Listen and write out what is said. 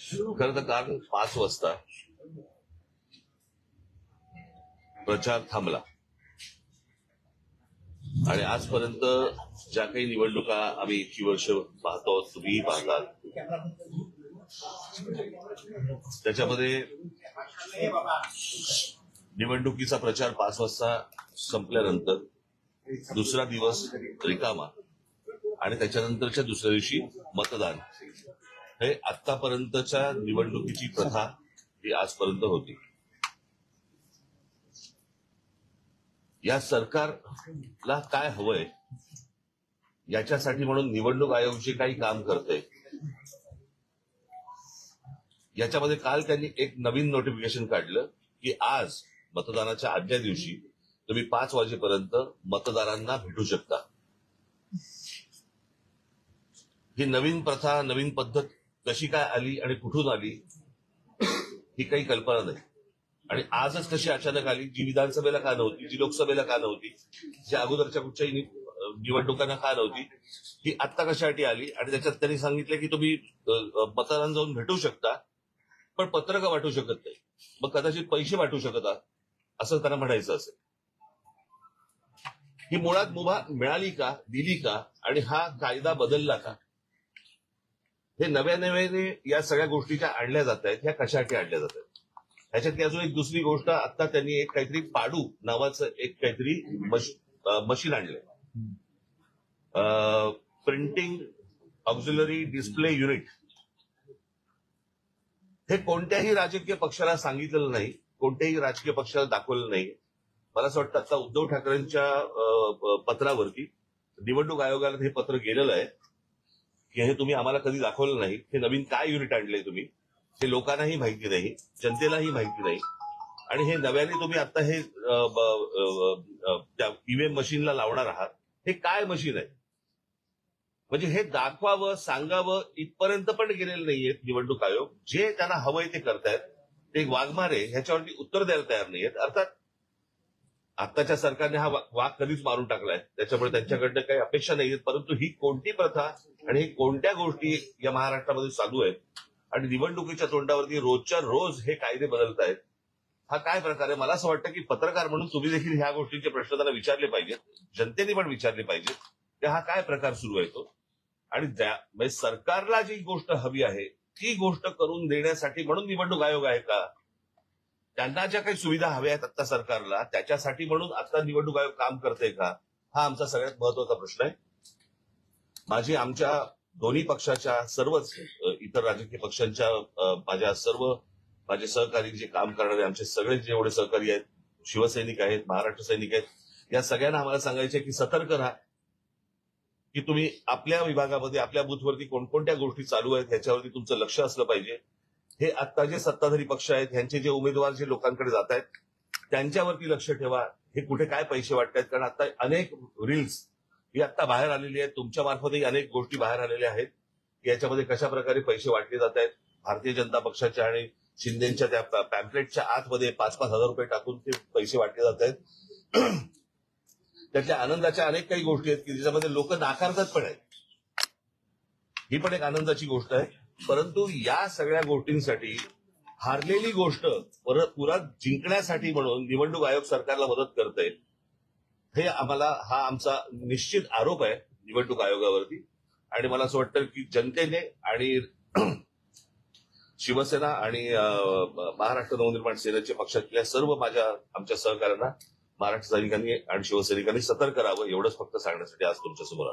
खरं तर काल पाच वाजता प्रचार थांबला. आणि आजपर्यंत ज्या काही निवडणुका आम्ही इतकी वर्ष पाहतो तुम्हीही पाहताल त्याच्यामध्ये निवडणुकीचा प्रचार पाच वाजता संपल्यानंतर दुसरा दिवस रिकामा आणि त्याच्यानंतरच्या दुसऱ्या दिवशी मतदान. हे आतापर्यंतच्या निवडणुकीची प्रथा ही आजपर्यंत होती. या सरकारला काय हवंय? याच्यासाठी म्हणून निवडणूक आयोग जे काही काम करते. याच्यामध्ये काल त्यांनी एक नवीन नोटिफिकेशन काढलं की आज मतदानाच्या आदल्या दिवशी तुम्ही पाच वाजेपर्यंत मतदारांना भेटू शकता. ही नवीन प्रथा नवीन पद्धत कशी काय आली आणि कुठून आली ही काही कल्पना नाही. आणि आजच कशी अचानक आली जी विधानसभेला का नव्हती जी लोकसभेला का नव्हती जी अगोदरच्या कुठच्याही निवडणुकांना का नव्हती ही आत्ता कशासाठी आली? आणि त्याच्यात त्यांनी सांगितलं की तुम्ही मतदारांना जाऊन भेटू शकता पण पत्रकं वाटू शकत नाही. मग कदाचित पैसे वाटू शकता असं त्यांना म्हणायचं असेल. ही मुळात मुभा मिळाली का दिली का आणि हा कायदा बदलला का? हे नव्या नव्याने या सगळ्या गोष्टी ज्या आणल्या जात आहेत ह्या कशासाठी आणल्या जात आहेत? ह्याच्यातली अजून एक दुसरी गोष्ट आता त्यांनी एक काहीतरी पाडू नावाचं एक काहीतरी मशीन आणलंय. प्रिंटिंग ऑक्झिलरी डिस्प्ले युनिट हे कोणत्याही राजकीय पक्षाला सांगितलेलं नाही कोणत्याही राजकीय पक्षाला दाखवलं नाही. मला असं वाटतं आता उद्धव ठाकरेंच्या पत्रावरती निवडणूक आयोगाला हे पत्र गेलेलं आहे. की हे तुम्ही आम्हाला कधी दाखवलं नाही. हे नवीन काय युनिट आणलंय तुम्ही? हे लोकांनाही माहिती नाही जनतेलाही माहिती नाही. आणि हे नव्याने तुम्ही आता हे त्या ईव्हीएम मशीनला लावणार आहात हे काय मशीन आहे? म्हणजे हे दाखवावं सांगावं इथपर्यंत पण गेलेलं नाहीये निवडणूक आयोग. जे त्यांना हवंय ते करतायत. ते वाघमारे ह्याच्यावरती उत्तर द्यायला तयार नाहीयेत. अर्थात आताच्या सरकारने हा वाद वाघ कधीच मारून टाकलाय. त्याच्यामुळे त्यांच्याकडनं काही अपेक्षा नाहीयेत. परंतु ही कोणती प्रथा आणि कोणत्या गोष्टी या महाराष्ट्रामध्ये चालू आहेत आणि निवडणुकीच्या तोंडावरती रोजच्या रोज हे कायदे बदलत आहेत हा काय प्रकार आहे? मला असं वाटतं की पत्रकार म्हणून तुम्ही देखील ह्या गोष्टीचे प्रश्न त्यांना विचारले पाहिजेत. जनतेने पण विचारले पाहिजेत की हा काय प्रकार सुरू आहे तो. आणि म्हणजे सरकारला जी गोष्ट हवी आहे ती गोष्ट करून देण्यासाठी म्हणून निवडणूक आयोग आहे का? त्यांना ज्या काही सुविधा हव्या आहेत आता सरकारला त्याच्यासाठी म्हणून आता निवडणूक आयोग काम करते का? हा आमचा सगळ्यात महत्त्वाचा प्रश्न आहे. माझी आमच्या दोन्ही पक्षाच्या सर्वच इतर राजकीय पक्षांच्या माझ्या सर्व माझे सहकारी जे काम करणारे आमचे सगळे जेवढे सहकारी आहेत शिवसैनिक आहेत महाराष्ट्र सैनिक आहेत या सगळ्यांना आम्हाला सांगायचे की सतर्क राहा. की तुम्ही आपल्या विभागामध्ये आपल्या बूथवरती कोणकोणत्या गोष्टी चालू आहेत ह्याच्यावरती तुमचं लक्ष असलं पाहिजे. हे आता जे सत्ताधारी पक्ष आहेत ह्यांचे जे उमेदवार जे लोकांकडे जात आहेत त्यांच्यावरती लक्ष ठेवा. हे कुठे काय पैसे वाटतायत? कारण आता अनेक रील्स ही आता बाहेर आलेली आहेत. तुमच्या मार्फतही अनेक गोष्टी बाहेर आलेल्या आहेत. की याच्यामध्ये कशा प्रकारे पैसे वाटले जात आहेत? भारतीय जनता पक्षाच्या आणि शिंदेच्या त्या पॅम्पलेटच्या आतमध्ये पाच पाच हजार रुपये टाकून ते पैसे वाटले जात आहेत. त्यातल्या आनंदाच्या अनेक काही गोष्टी आहेत की ज्याच्यामध्ये लोक नाकारतात पण आहेत. ही पण एक आनंदाची गोष्ट आहे. परंतु या सगळ्या गोष्टींसाठी हारलेली गोष्ट परत पुरात जिंकण्यासाठी म्हणून निवडणूक आयोग सरकारला मदत करते हे आम्हाला हा आमचा निश्चित आरोप आहे निवडणूक आयोगावरती. आणि मला असं वाटतं की जनतेने आणि शिवसेना आणि महाराष्ट्र नवनिर्माण सेनेच्या पक्षातल्या सर्व माझ्या आमच्या सहकाऱ्यांना महाराष्ट्र सैनिकांनी आणि शिवसैनिकांनी सतर्क करावं एवढंच फक्त सांगण्यासाठी आज तुमच्यासमोर